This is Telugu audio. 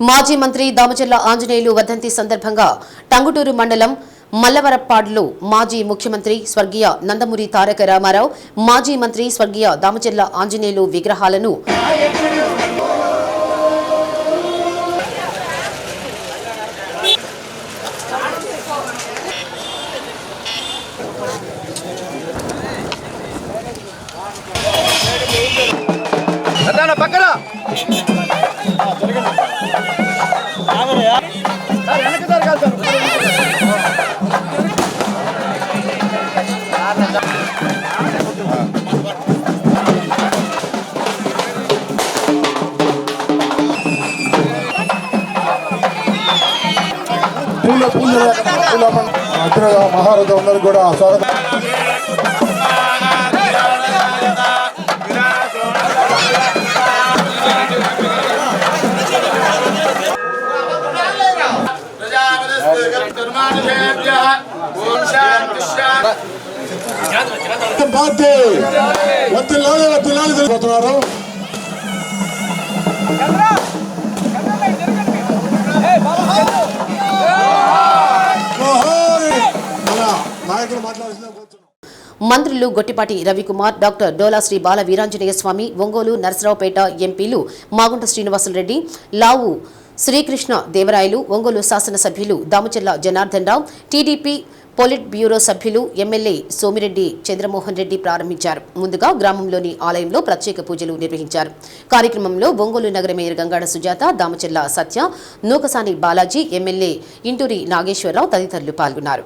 మాజీ మంత్రి దామచర్ల ఆంజనేయులు వర్ధంతి సందర్భంగా టంగుటూరు మండలం మల్లవరప్పాడులో మాజీ ముఖ్యమంత్రి స్వర్గీయ నందమూరి తారక రామారావు మాజీ మంత్రి స్వర్గీయ దామచర్ల ఆంజనేయులు విగ్రహాలను పక్కన. పూజ అగ్ర మహారాజు అందరూ కూడా స్వాగతం. వత్తిల్లాలి వత్తిల్లాలి తిరిగిపోతున్నారు మన మంత్రులు గొట్టిపాటి రవికుమార్ డాక్టర్ డోలా శ్రీ బాల వీరాంజనేయ స్వామి ఒంగోలు నరసరావుపేట ఎంపీలు మాగుంట శ్రీనివాసులరెడ్డి లావు శ్రీకృష్ణ దేవరాయలు ఒంగోలు శాసనసభ్యులు Damacharla Janardhan Rao TDP polit bureau సభ్యులు ఎమ్మెల్యే సోమిరెడ్డి చంద్రమోహన్ రెడ్డి ప్రారంభించారు. ముందుగా గ్రామంలోని ఆలయంలో ప్రత్యేక పూజలు నిర్వహించారు. కార్యక్రమంలో ఒంగోలు నగర మేయర్ గంగాడ సుజాత దామచర్ల సత్య నూకసాని బాలాజీ ఎమ్మెల్యే ఇంటూరి నాగేశ్వరరావు తదితరులు పాల్గొన్నారు.